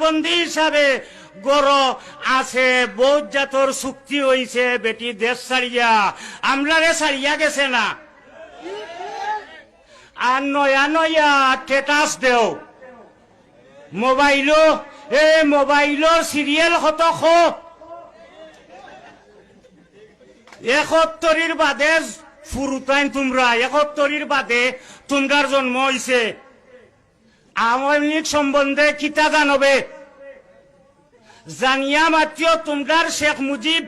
প্রতিবন্ধী হিসাবে গড় আছে বহুত জাতর চুক্তি হইছে, বেটি দেশ ছাড়িয়া। আমরারে ছাড়িয়া গেছে না। আর নয়া নয়া টেটাস দেও। মোবাইলো এ মোবাইলৰ চিৰিয়েল কত খ এসত্তরির বাদে ফুরুতাইন তোমরা এসত্তরির বাদে তোমরার জন্ম হইছে আওয়ামী লীগ সম্বন্ধে কিতা জানবে? জানিয়া মাত্র তোমরার শেখ মুজিব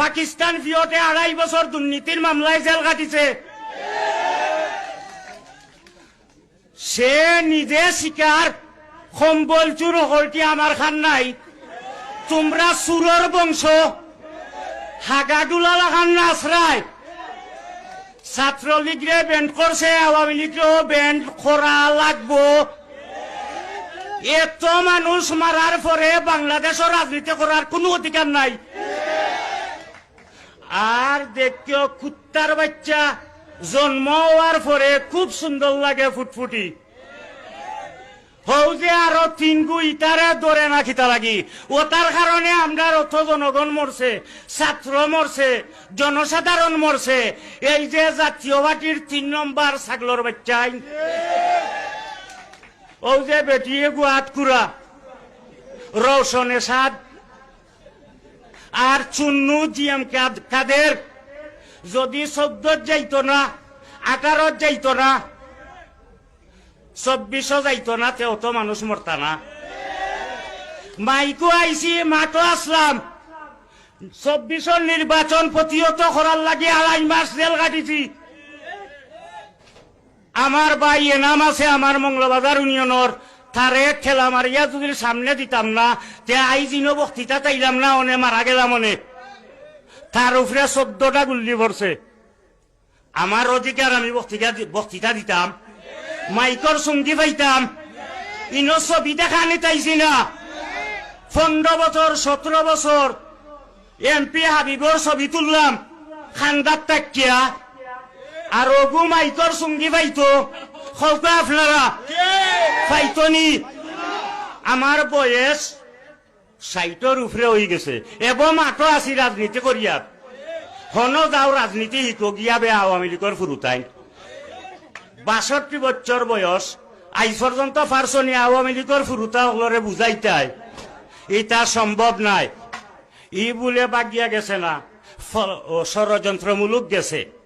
পাকিস্তান ভিওতে আড়াই বছর দুর্নীতির মামলায় জেল কাটিছে। সে নিজে শিকার সম্বল চুর হলটি আমার খান নাই। তোমরা সুরর বংশ হাগাডুলা লাগান নাচরায় ছাত্রলীগরে ব্যান্ড করছে, আওয়ামী লীগরেও ব্যান্ড করা লাগবো। এত মানুষ মারার পরে বাংলাদেশের রাজনীতি করার কোনো অধিকার নাই। আর দেখিও কুত্তার বাচ্চা, জন্ম হওয়ার পরে খুব সুন্দর লাগে ফুটফুটি। হৌ যে আরও তিনগু ইটারে দরে না খিতা লাগি। ও তার কারণে আমরা অর্থ জনগণ মরছে, ছাত্র মরছে, জনসাধারণ মরছে। এই যে জাতীয় পার্টির তিন নম্বর ছাগলর বাচ্চাই ও যে বেটিয়ে গুয়াত কুড়া রৌশনে সাদ। আর চুন্নু জিএম কাদের? যদি চোদ্দত যাইতো না, আঠারোত যাইতো না চব্বিশও যাইতো না, তেও তো মানুষ মরতা না। মাইকো আইসি মাতো আসলাম। চব্বিশর নির্বাচন প্রতিহত করার লাগে আড়াই মাস জেল কাটিছি আমার ভাই এনাম আছে আমার মঙ্গলবাজার ইউনিয়নের। তারে ঠেলা মারিয়া যদি সামনে দিতাম না তে আইজিনো বক্তৃতা তাইলাম না, অনে মারা গেলাম অনে। তার উপরে চোদ্দটা গুল্লি পড়ছে আমার অধিকার আমি বক্তৃতা বক্তৃতা দিতাম। মাইকর সঙ্গী পাইতাম। ইনো ছবি দেখা নিতাইছি না। পনেরো বছর সতেরো বছর এমপি হাবিবর ছবি তুললাম। খান্দার তাকিয়া। আর অগু মাইকর সঙ্গী পাইতো হলকা আপনারা। পাইতো নি আমার বয়স সাইটর উপরে হয়ে গেছে। এবং মাত্র আছি রাজনীতি করিয়া। হন যাও রাজনীতি শিক গিয়া বে আওয়ামী লীগের ফুরুতাই। বাষট্টি বছর বয়স আজ পর্যন্ত পারছনি আওয়ামী লীগের ফুরুতা হলরে বুঝাইতাই। এটা সম্ভব নাই। ই বলে বাগিয়া গেছে না। ষড়যন্ত্রমূলক গেছে।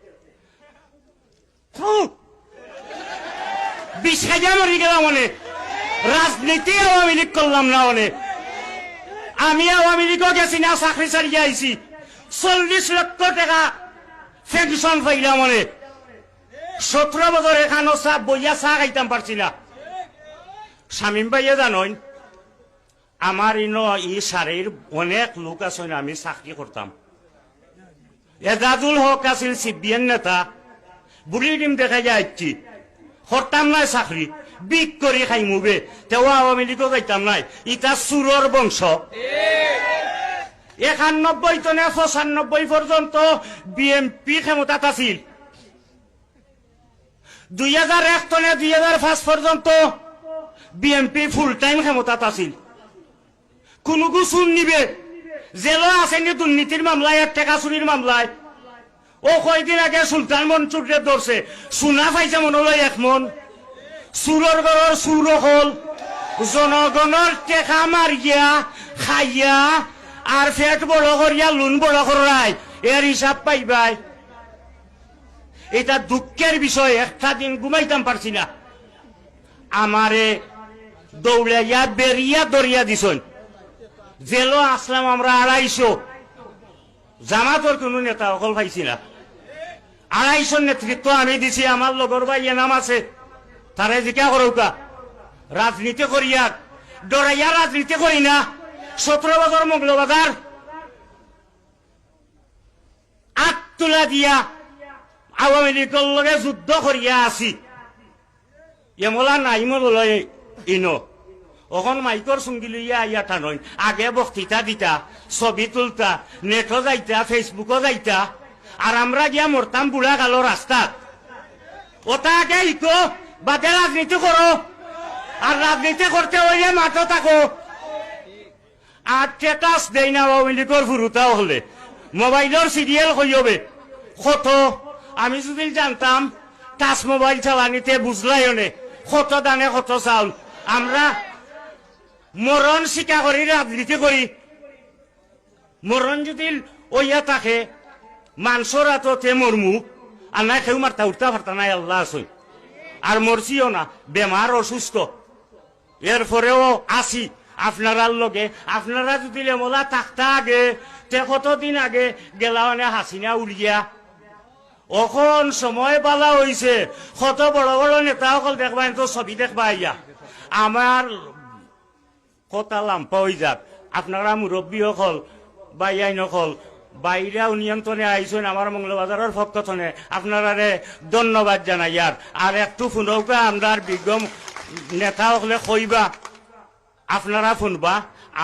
বিষ খাইয়া গেলাম অনেক রাজনীতি আওয়ামী লীগ করলাম না অনেক আমি আওয়ামী লীগও গেছি না, চাকরি চারিয়ে আইছি। চল্লিশ লক্ষ টাকা পেনশন পাইলাম অনেক সতেরো বছর এখানো চা বইয়া চা খাইতাম পারছি না। স্বামীম ভাইয়ে জানই, আমার ইনো ই সারির অনেক লোক আছে আমি চাকরি করতাম। এজাজুল হক আছিল সিবিএন নেতা। বুড়ি ডিম দেখা যাচ্ছি করতাম নাই চাকরি, বিক করে খাই মুবে। তেও আওয়ামী লীগও যাইতাম নাই। ইটা চুরর বংশ। একানব্বই টনে পঁচানব্বই পর্যন্ত বিএমপি ক্ষমতাত আছিল। দুই হাজার এক টনে দুই হাজার পাঁচ পর্যন্ত বিএমপি ফুল টাইম ক্ষমতাত আছিল। কোনো গুছুন নিবে। জেলও আসেনি দুর্নীতির মামলায়, এক টাকা চুরির মামলায়। ও কয়দিন আগে সুলতান মনসুরে ধরছে। সোনা পাইছে মনলৈ এক মন। চুৰৰ ঘৰৰ চুৰ হল, জনগণৰ টেকা মাৰিয়া, খাইয়া আর ফেট বড় করিয়া লোন বড় করাই এর হিসাব পাইবাই। এটা দুঃখের বিষয়, একটা দিন ঘুমাইতাম পারছি না। আমারে দৌড়াইয়া বেরিয়া দরিয়া দিছন। জেলো আসলাম আমরা আড়াইশো। জামাতর কোনো নেতা অকল পাইছি না। আড়াইশো নেতৃত্ব আমি দিছি, আমার লগর ভাই নাম আছে। তারে জিকা করৌকা রাজনীতি করিয়া ডরাইয়া রাজনীতি করি না। সতেরো বছর মঙ্গলবাজার আট তুলা দিয়া আওয়ামী লীগের লগে যুদ্ধ করিয়া আছি। এমলা নাই মলয় ইনো। অখন মাইকর সঙ্গী লইয়া আইয়া টানই আগে বক্তৃতা দিতা, ছবি তুলতা নেটও যাইতা ফেসবুকও যাইতা। আর আমরা গিয়া মরতাম বুড়া কালো রাস্তাত ওটা আগে ইকো বাদে রাজনীতি করো আর রাজনীতি করতে হইলে মাঠও থাকো আর টেটাস দেই না আওয়ামী লীগের ফুরুতাও হলে। মোবাইলের সিরিয়াল হইবে কত আমি যদি জানতাম টাচ মোবাইল চালানিতে বুঝলাই নে কত দানে কত চাউল। আমরা মরণ শিকা করি রাজনীতি করি মরণ যদি ওইয়া থাকে মানসর আততে মরমু আর নাই কেউ মারতা, উঠতা ফারতা নাই, আল্লাহ আছে। আর মরছিও না, বেমার অসুস্থ। এরপরেও আসি, আপনারার লগে। আপনারা যদি লেমলা থাকতা আগে, তে কতদিন আগে গেলা মানে হাসিনা উলিয়া অখন সময় পালা হইছে, কত বড় বড় নেতা সকল দেখবা তো ছবি দেখবা ইয়া। আমার কথা লাম্পা হয়ে যাক। আপনারা মুরব্বী সকল বা ইয়াই নকল বাইরেও নিয়ন্ত্রণে আইসেন আমার মঙ্গলবাজারের পক্ষথনে আপনারা ধন্যবাদ জানাই আর। আর একটু শুনৌকা আমরার বিজ্ঞ নেতা হলে কইবা। আপনারা শুনবা,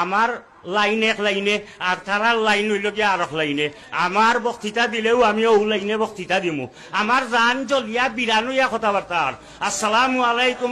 আমার লাইন এক লাইনে, আর তারার লাইন হইল কি আর এক লাইনে। আমার বক্তৃতা দিলেও আমি ও লাইনে বক্তৃতা দিমু। আমার জান জলিয়া বিরানুয়া কথাবার্তা আসসালামু আলাইকুম